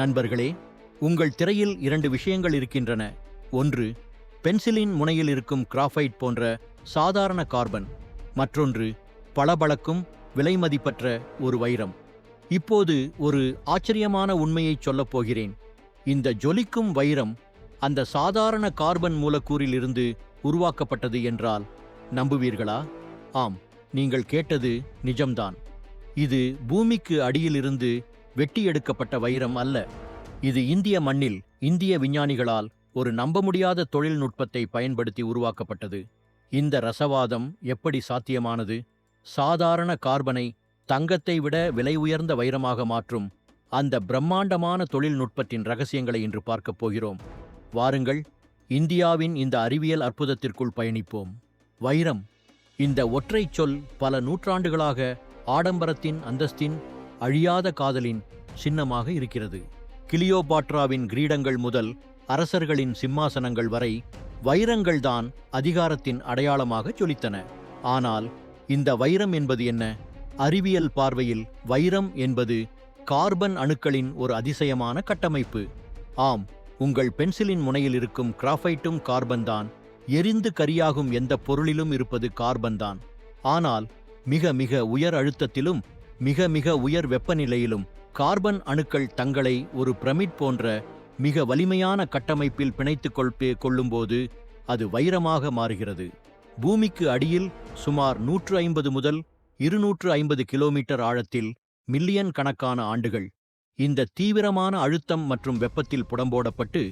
நண்பர்களே உங்கள் திரையில் இரண்டு விஷயங்கள் இருக்கின்றன. ஒன்று பென்சிலின் முனையில் இருக்கும் கிராஃபைட் போன்ற சாதாரண கார்பன். மற்றொன்று பளபளக்கும் விலைமதிப்பற்ற ஒரு வைரம். இப்போது ஒரு ஆச்சரியமான உண்மையைச் சொல்லப் போகிறேன். இந்த ஜொலிக்கும் வைரம் அந்த சாதாரண கார்பன் மூலக்கூறிலிருந்து உருவாக்கப்பட்டது என்றால் நம்புவீர்களா? ஆம் நீங்கள் கேட்டது நிஜம்தான். இது பூமிக்கு அடியிலிருந்து வெட்டி எடுக்கப்பட்ட வைரம் அல்ல. இது இந்திய மண்ணில் இந்திய விஞ்ஞானிகளால் ஒரு நம்ப முடியாத தொழில்நுட்பத்தை பயன்படுத்தி உருவாக்கப்பட்டது. இந்த ரசவாதம் எப்படி சாத்தியமானது? சாதாரண கார்பனை தங்கத்தை விட விலை உயர்ந்த வைரமாக மாற்றும் அந்த பிரம்மாண்டமான தொழில்நுட்பத்தின் ரகசியங்களை இன்று பார்க்கப் போகிறோம். வாருங்கள் இந்தியாவின் இந்த அறிவியல் அற்புதத்திற்குள் பயணிப்போம். வைரம் இந்த ஒற்றைச் சொல் பல நூற்றாண்டுகளாக ஆடம்பரத்தின் அந்தஸ்தின் அழியாத காதலின் சின்னமாக இருக்கிறது. கிளியோபாட்ராவின் கிரீடங்கள் முதல் அரசர்களின் சிம்மாசனங்கள் வரை வைரங்கள்தான் அதிகாரத்தின் அடையாளமாக ஜொலித்தன. ஆனால் இந்த வைரம் என்பது என்ன? அறிவியல் பார்வையில் வைரம் என்பது கார்பன் அணுக்களின் ஒரு அதிசயமான கட்டமைப்பு. ஆம் உங்கள் பென்சிலின் முனையில் இருக்கும் கிராஃபைட்டும் கார்பன் தான். எரிந்து கரியாகும் எந்த பொருளிலும் இருப்பது கார்பன் தான். ஆனால் மிக மிக உயர் அழுத்தத்திலும் மிக மிக உயர் வெப்பநிலையிலும் கார்பன் அணுக்கள் தங்களை ஒரு பிரமிட் போன்ற மிக வலிமையான கட்டமைப்பில் பிணைத்து கொள்பே கொள்ளும்போது அது வைரமாக மாறுகிறது. பூமிக்கு அடியில் சுமார் நூற்று ஐம்பது முதல் இருநூற்று ஐம்பது கிலோமீட்டர் ஆழத்தில் மில்லியன் கணக்கான ஆண்டுகள். இந்த தீவிரமான அழுத்தம் மற்றும் வெப்பத்தில் புடம்போடப்பட்டு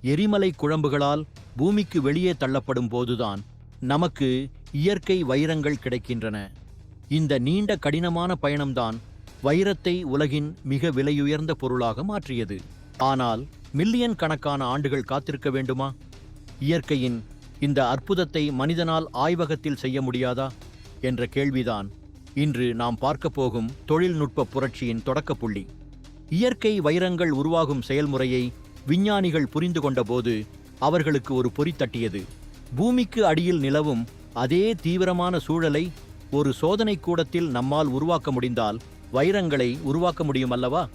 எரிமலை குழம்புகளால் பூமிக்கு வெளியே தள்ளப்படும் போதுதான் நமக்கு இயற்கை வைரங்கள் கிடைக்கின்றன. இந்த நீண்ட கடினமான பயணம்தான் வைரத்தை உலகின் மிக விலையுயர்ந்த பொருளாக மாற்றியது. ஆனால் மில்லியன் கணக்கான ஆண்டுகள் காத்திருக்க வேண்டுமா? இயற்கையின் இந்த அற்புதத்தை மனிதனால் ஆய்வகத்தில் செய்ய முடியாதா? என்ற கேள்விதான் இன்று நாம் பார்க்கப் போகும் தொழில்நுட்ப புரட்சியின் தொடக்கப் புள்ளி. இயற்கை வைரங்கள் உருவாகும் செயல்முறையை விஞ்ஞானிகள் புரிந்து கொண்டபோது அவர்களுக்கு ஒரு பொறி தட்டியது. பூமிக்கு அடியில் நிலவும் அதே தீவிரமான சூழலை ஒரு சோதனை கூடத்தில் நம்மால் உருவாக்க முடிந்தால் வைரங்களை உருவாக்க முடியும் அல்லவா?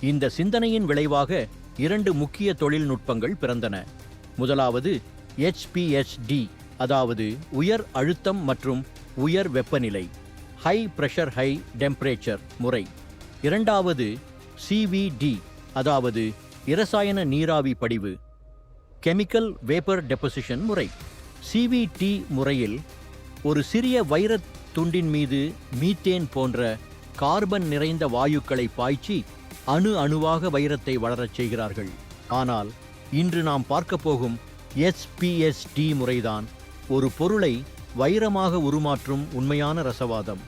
இந்த சிந்தனையின் விளைவாக இரண்டு முக்கிய தொழில்நுட்பங்கள் பிறந்தன. முதலாவது ஹெச்பிஎச்டி அதாவது உயர் அழுத்தம் மற்றும் உயர் வெப்பநிலை ஹை பிரஷர் ஹை டெம்பரேச்சர் முறை. இரண்டாவது சிவிடி அதாவது இரசாயன நீராவி படிவு கெமிக்கல் வேப்பர் டெபோசிஷன் முறை. சிவிடி முறையில் ஒரு சிறிய வைரத் துண்டின் மீது மீத்தேன் போன்ற கார்பன் நிறைந்த வாயுக்களை பாய்ச்சி அணு அணுவாக வைரத்தை வளரச் செய்கிறார்கள். ஆனால் இன்று நாம் பார்க்கப் போகும் எஸ்பிஎஸ்டி முறைதான் ஒரு பொருளை வைரமாக உருமாற்றும் உண்மையான ரசவாதம்.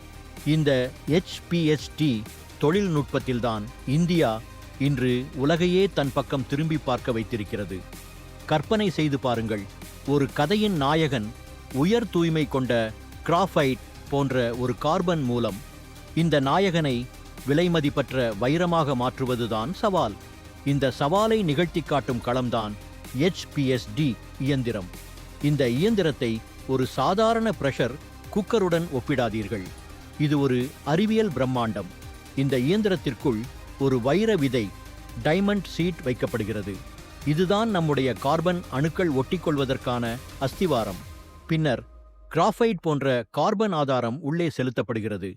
இந்த எச்பிஎஸ்டி தொழில்நுட்பத்தில்தான் இந்தியா இன்று உலகையே தன் பக்கம் திரும்பி பார்க்க வைத்திருக்கிறது. கற்பனை செய்து பாருங்கள் ஒரு கதையின் நாயகன் உயர் தூய்மை கொண்ட கிராஃபைட் போன்ற ஒரு கார்பன் மூலம் இந்த நாயகனை விலைமதிப்பற்ற வைரமாக மாற்றுவதுதான் சவால். இந்த சவாலை நிகழ்த்தி காட்டும் களம்தான் HPSD இயந்திரம். இந்த இயந்திரத்தை ஒரு சாதாரண பிரஷர் குக்கருடன் ஒப்பிடாதீர்கள். இது ஒரு அறிவியல் பிரம்மாண்டம். இந்த இயந்திரத்திற்குள் ஒரு வைர விதை டைமண்ட் சீட் வைக்கப்படுகிறது. இதுதான் நம்முடைய கார்பன் அணுக்கள் ஒட்டிக்கொள்வதற்கான அஸ்திவாரம். பின்னர் கிராஃபைட் போன்ற கார்பன் ஆதாரம் உள்ளே செலுத்தப்படுகிறது.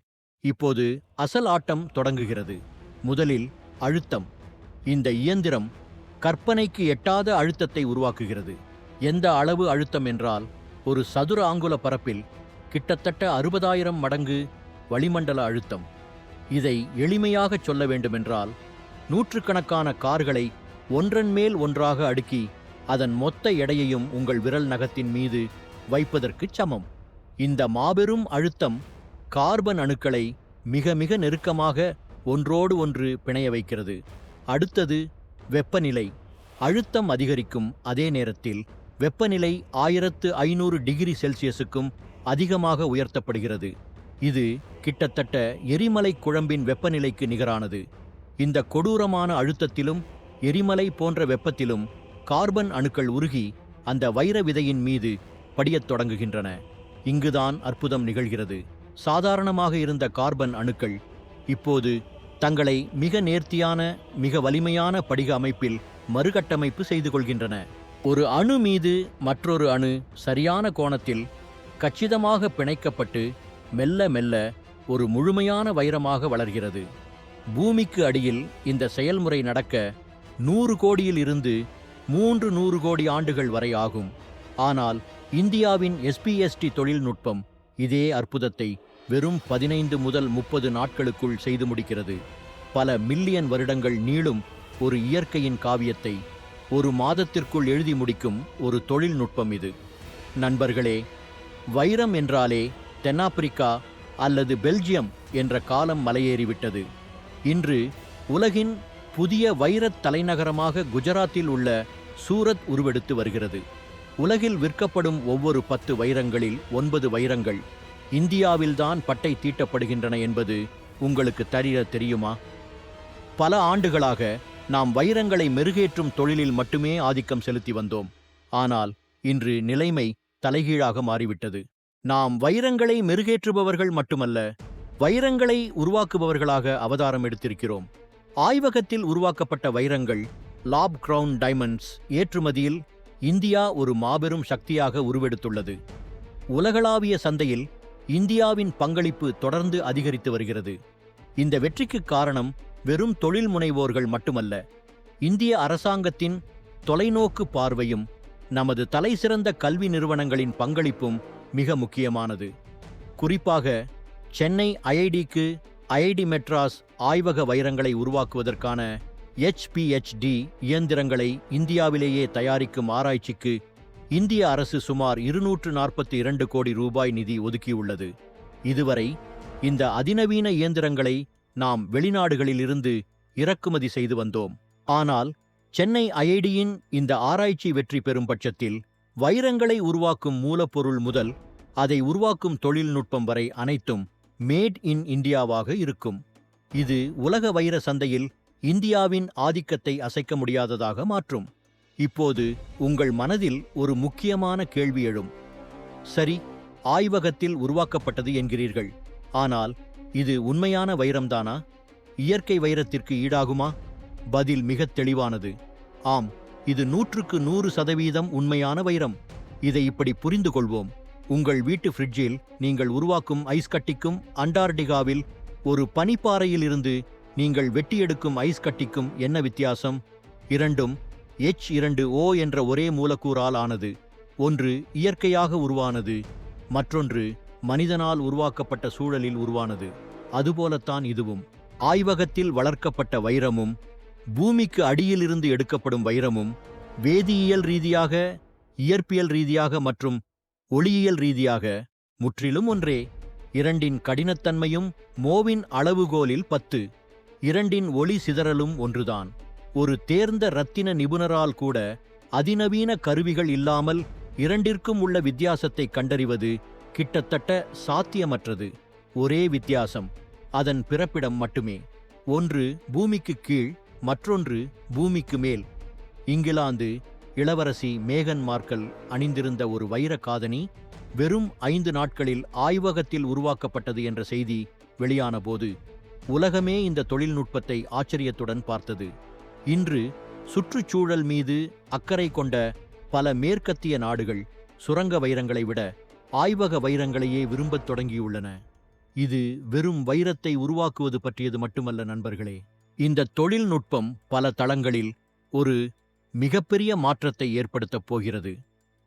இப்போது அசல் ஆட்டம் தொடங்குகிறது. முதலில் அழுத்தம். இந்த இயந்திரம் கற்பனைக்கு எட்டாத அழுத்தத்தை உருவாக்குகிறது. எந்த அளவு அழுத்தம் என்றால் ஒரு சதுர ஆங்குல பரப்பில் கிட்டத்தட்ட அறுபதாயிரம் மடங்கு வளிமண்டல அழுத்தம். இதை எளிமையாகச் சொல்ல வேண்டுமென்றால் நூற்றுக்கணக்கான கார்களை ஒன்றன் மேல் ஒன்றாக அடுக்கி அதன் மொத்த எடையையும் உங்கள் விரல் நகத்தின் மீது வைப்பதற்குச் சமம். இந்த மாபெரும் அழுத்தம் கார்பன் அணுக்களை மிக மிக நெருக்கமாக ஒன்றோடு ஒன்று பிணைய வைக்கிறது. அடுத்தது வெப்பநிலை. அழுத்தம் அதிகரிக்கும் அதே நேரத்தில் வெப்பநிலை ஆயிரத்து ஐநூறு டிகிரி செல்சியஸுக்கும் அதிகமாக உயர்த்தப்படுகிறது. இது கிட்டத்தட்ட எரிமலை குழம்பின் வெப்பநிலைக்கு நிகரானது. இந்த கொடூரமான அழுத்தத்திலும் எரிமலை போன்ற வெப்பத்திலும் கார்பன் அணுக்கள் உருகி அந்த வைர விதையின் மீது படியத் தொடங்குகின்றன. இங்குதான் அற்புதம் நிகழ்கிறது. சாதாரணமாக இருந்த கார்பன் அணுக்கள் இப்போது தங்களை மிக நேர்த்தியான மிக வலிமையான படிக அமைப்பில் மறுகட்டமைப்பு செய்து கொள்கின்றன. ஒரு அணு மீது மற்றொரு அணு சரியான கோணத்தில் கச்சிதமாக பிணைக்கப்பட்டு மெல்ல மெல்ல ஒரு முழுமையான வைரமாக வளர்கிறது. பூமிக்கு அடியில் இந்த செயல்முறை நடக்க நூறு கோடியில் இருந்து மூன்று நூறு கோடி ஆண்டுகள் வரை ஆகும். ஆனால் இந்தியாவின் எஸ்பிஎஸ்டி தொழில்நுட்பம் இதே அற்புதத்தை வெறும் பதினைந்து முதல் முப்பது நாட்களுக்குள் செய்து முடிக்கிறது. பல மில்லியன் வருடங்கள் நீளும் ஒரு இயற்கையின் காவியத்தை ஒரு மாதத்திற்குள் எழுதி முடிக்கும் ஒரு தொழில்நுட்பம் இது. நண்பர்களே வைரம் என்றாலே தென்னாப்பிரிக்கா அல்லது பெல்ஜியம் என்ற காலம் மலையேறிவிட்டது. இன்று உலகின் புதிய வைரத் தலைநகரமாக குஜராத்தில் உள்ள சூரத் உருவெடுத்து வருகிறது. உலகில் விற்கப்படும் ஒவ்வொரு பத்து வைரங்களில் ஒன்பது வைரங்கள் இந்தியாவில்தான் பட்டை தீட்டப்படுகின்றன என்பது உங்களுக்கு தரிய தெரியுமா? பல ஆண்டுகளாக நாம் வைரங்களை மெருகேற்றும் தொழிலில் மட்டுமே ஆதிக்கம் செலுத்தி வந்தோம். ஆனால் இன்று நிலைமை தலைகீழாக மாறிவிட்டது. நாம் வைரங்களை மெருகேற்றுபவர்கள் மட்டுமல்ல வைரங்களை உருவாக்குபவர்களாக அவதாரம் எடுத்திருக்கிறோம். ஆய்வகத்தில் உருவாக்கப்பட்ட வைரங்கள் லாப் கிரவுன் டைமண்ட்ஸ் ஏற்றுமதியில் இந்தியா ஒரு மாபெரும் சக்தியாக உருவெடுத்துள்ளது. உலகளாவிய சந்தையில் இந்தியாவின் பங்களிப்பு தொடர்ந்து அதிகரித்து வருகிறது. இந்த வெற்றிக்கு காரணம் வெறும் தொழில் முனைவோர்கள் மட்டுமல்ல இந்திய அரசாங்கத்தின் தொலைநோக்கு பார்வையும் நமது தலைசிறந்த கல்வி நிறுவனங்களின் பங்களிப்பும் மிக முக்கியமானது. குறிப்பாக சென்னை ஐஐடிக்கு ஐஐடி மெட்ராஸ் ஆய்வக வைரங்களை உருவாக்குவதற்கான ஹெச்பிஹெச்டி இயந்திரங்களை இந்தியாவிலேயே தயாரிக்கும் ஆராய்ச்சிக்கு இந்திய அரசு சுமார் இருநூற்று நாற்பத்தி இரண்டு கோடி ரூபாய் நிதி ஒதுக்கியுள்ளது. இதுவரை இந்த அதிநவீன இயந்திரங்களை நாம் வெளிநாடுகளிலிருந்து இறக்குமதி செய்து வந்தோம். ஆனால் சென்னை ஐஐடியின் இந்த ஆராய்ச்சி வெற்றி பெறும் பட்சத்தில் வைரங்களை உருவாக்கும் மூலப்பொருள் முதல் அதை உருவாக்கும் தொழில்நுட்பம் வரை அனைத்தும் மேட் இன் இந்தியாவாக இருக்கும். இது உலக வைர சந்தையில் இந்தியாவின் ஆதிக்கத்தை அசைக்க முடியாததாக மாற்றும். இப்போது உங்கள் மனதில் ஒரு முக்கியமான கேள்வி எழும். சரி ஆய்வகத்தில் உருவாக்கப்பட்டது என்கிறீர்கள். ஆனால் இது உண்மையான வைரம்தானா? இயற்கை வைரத்திற்கு ஈடாகுமா? பதில் மிகத் தெளிவானது. ஆம் இது நூற்றுக்கு நூறு சதவீதம் உண்மையான வைரம். இதை இப்படி புரிந்து கொள்வோம் உங்கள் வீட்டு ஃப்ரிட்ஜில் நீங்கள் உருவாக்கும் ஐஸ் கட்டிக்கும் அண்டார்டிகாவில் ஒரு பனிப்பாறையிலிருந்து நீங்கள் வெட்டியெடுக்கும் ஐஸ் கட்டிக்கும் என்ன வித்தியாசம்? இரண்டும் எச் இரண்டு ஓ என்ற ஒரே மூலக்கூறால் ஆனது. ஒன்று இயற்கையாக உருவானது. மற்றொன்று மனிதனால் உருவாக்கப்பட்ட சூழலில் உருவானது. அதுபோலத்தான் இதுவும். ஆய்வகத்தில் வளர்க்கப்பட்ட வைரமும் பூமிக்கு அடியிலிருந்து எடுக்கப்படும் வைரமும் வேதியியல் ரீதியாக இயற்பியல் ரீதியாக மற்றும் ஒளியியல் ரீதியாக முற்றிலும் ஒன்றே. இரண்டின் கடினத்தன்மையும் மோவின் அளவுகோலில் பத்து. இரண்டின் ஒளி சிதறலும் ஒன்றுதான். ஒரு தேர்ந்த இரத்தின நிபுணரால் கூட அதிநவீன கருவிகள் இல்லாமல் இரண்டிற்கும் உள்ள வித்தியாசத்தை கண்டறிவது கிட்டத்தட்ட சாத்தியமற்றது. ஒரே வித்தியாசம் அதன் பிறப்பிடம் மட்டுமே. ஒன்று பூமிக்கு கீழ் மற்றொன்று பூமிக்கு மேல். இங்கிலாந்து இளவரசி மேகன் மார்க்கல் அணிந்திருந்த ஒரு வைர காதணி வெறும் ஐந்து நாட்களில் ஆய்வகத்தில் உருவாக்கப்பட்டது என்ற செய்தி வெளியானபோது உலகமே இந்த தொழில்நுட்பத்தை ஆச்சரியத்துடன் பார்த்தது. இன்று சுற்றுச்சூழல் மீது அக்கறை கொண்ட பல மேற்கத்திய நாடுகள் சுரங்க வைரங்களை விட ஆய்வக வைரங்களையே விரும்பத் தொடங்கியுள்ளன. இது வெறும் வைரத்தை உருவாக்குவது பற்றியது மட்டுமல்ல நண்பர்களே. இந்த தொழில்நுட்பம் பல தளங்களில் ஒரு மிகப்பெரிய மாற்றத்தை ஏற்படுத்தப் போகிறது.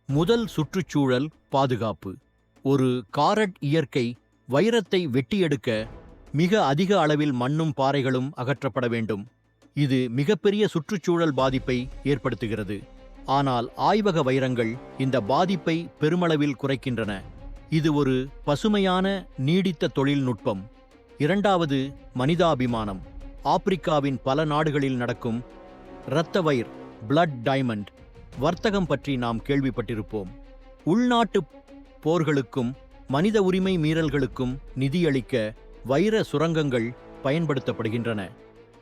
முதல் சுற்றுச்சூழல் பாதுகாப்பு. ஒரு காரட் இயற்கை வைரத்தை வெட்டியெடுக்க மிக அதிக அளவில் மண்ணும் பாறைகளும் அகற்றப்பட வேண்டும். இது மிகப்பெரிய சுற்றுச்சூழல் பாதிப்பை ஏற்படுத்துகிறது. ஆனால் ஆய்வக வைரங்கள் இந்த பாதிப்பை பெருமளவில் குறைக்கின்றன. இது ஒரு பசுமையான நீடித்த தொழில்நுட்பம். இரண்டாவது மனிதாபிமானம். ஆப்பிரிக்காவின் பல நாடுகளில் நடக்கும் இரத்த வயிர் பிளட் டைமண்ட் வர்த்தகம் பற்றி நாம் கேள்விப்பட்டிருப்போம். உள்நாட்டு போர்களுக்கும் மனித உரிமை மீறல்களுக்கும் நிதியளிக்க வைர சுரங்கங்கள் பயன்படுத்தப்படுகின்றன.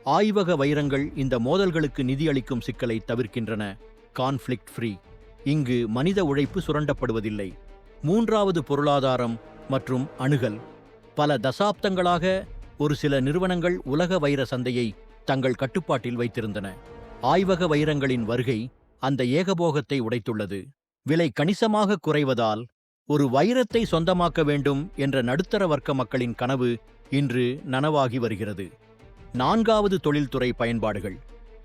ஆய்வக வைரங்கள் இந்த மோதல்களுக்கு நிதியளிக்கும் சிக்கலை தவிர்க்கின்றன. கான்ஃப்ளிக்ட் ஃப்ரீ இங்கு மனித உழைப்பு சுரண்டப்படுவதில்லை. மூன்றாவது பொருளாதாரம் மற்றும் அணுகல். பல தசாப்தங்களாக ஒரு சில நிறுவனங்கள் உலக வைர சந்தையை தங்கள் கட்டுப்பாட்டில் வைத்திருந்தன. ஆய்வக வைரங்களின் வருகை அந்த ஏகபோகத்தை உடைத்துள்ளது. விலை கணிசமாக குறைவதால் ஒரு வைரத்தை சொந்தமாக்க வேண்டும் என்ற நடுத்தர வர்க்க மக்களின் கனவு இன்று நனவாகி வருகிறது. நான்காவது தொழில்துறை பயன்பாடுகள்.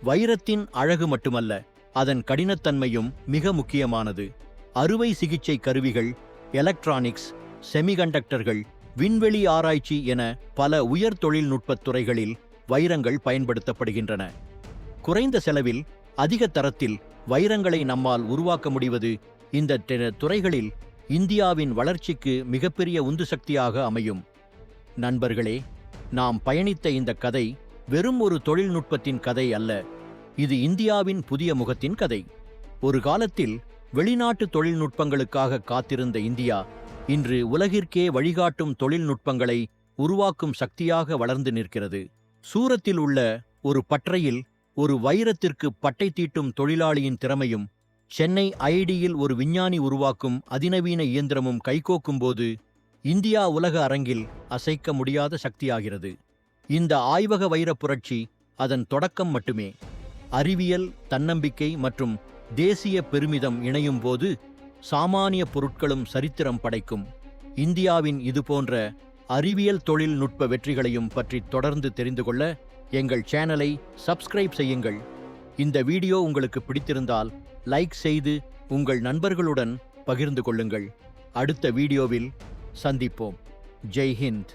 வைரத்தின் அழகு மட்டுமல்ல அதன் கடினத்தன்மையும் மிக முக்கியமானது. அறுவை சிகிச்சை கருவிகள் எலக்ட்ரானிக்ஸ் செமிகண்டக்டர்கள் விண்வெளி ஆராய்ச்சி என பல உயர் தொழில்நுட்பத் துறைகளில் வைரங்கள் பயன்படுத்தப்படுகின்றன. குறைந்த செலவில் அதிக தரத்தில் வைரங்களை நம்மால் உருவாக்க முடிவது இந்த துறைகளில் இந்தியாவின் வளர்ச்சிக்கு மிகப்பெரிய உந்து சக்தியாக அமையும். நண்பர்களே நாம் பயணித்த இந்த கதை வெறும் ஒரு தொழில்நுட்பத்தின் கதை அல்ல. இது இந்தியாவின் புதிய முகத்தின் கதை. ஒரு காலத்தில் வெளிநாட்டு தொழில்நுட்பங்களுக்காக காத்திருந்த இந்தியா இன்று உலகிற்கே வழிகாட்டும் தொழில்நுட்பங்களை உருவாக்கும் சக்தியாக வளர்ந்து நிற்கிறது. சூரத்தில் உள்ள ஒரு பற்றையில் ஒரு வைரத்திற்கு பட்டை தீட்டும் தொழிலாளியின் திறமையும் சென்னை ஐடியில் ஒரு விஞ்ஞானி உருவாக்கும் அதிநவீன இயந்திரமும் கைகோக்கும் போது இந்தியா உலக அரங்கில் அசைக்க முடியாத சக்தியாகிறது. இந்த ஆய்வக வைரப் புரட்சி அதன் தொடக்கம் மட்டுமே. அறிவியல் தன்னம்பிக்கை மற்றும் தேசிய பெருமிதம் இணையும் போது சாமானிய பொருட்களும் சரித்திரம் படைக்கும். இந்தியாவின் இதுபோன்ற அறிவியல் தொழில்நுட்ப வெற்றிகளையும் பற்றி தொடர்ந்து தெரிந்து கொள்ள எங்கள் சேனலை சப்ஸ்கிரைப் செய்யுங்கள். இந்த வீடியோ உங்களுக்கு பிடித்திருந்தால் லைக் செய்து உங்கள் நண்பர்களுடன் பகிர்ந்து கொள்ளுங்கள். அடுத்த வீடியோவில் சந்திப்போம். ஜெய்ஹிந்த்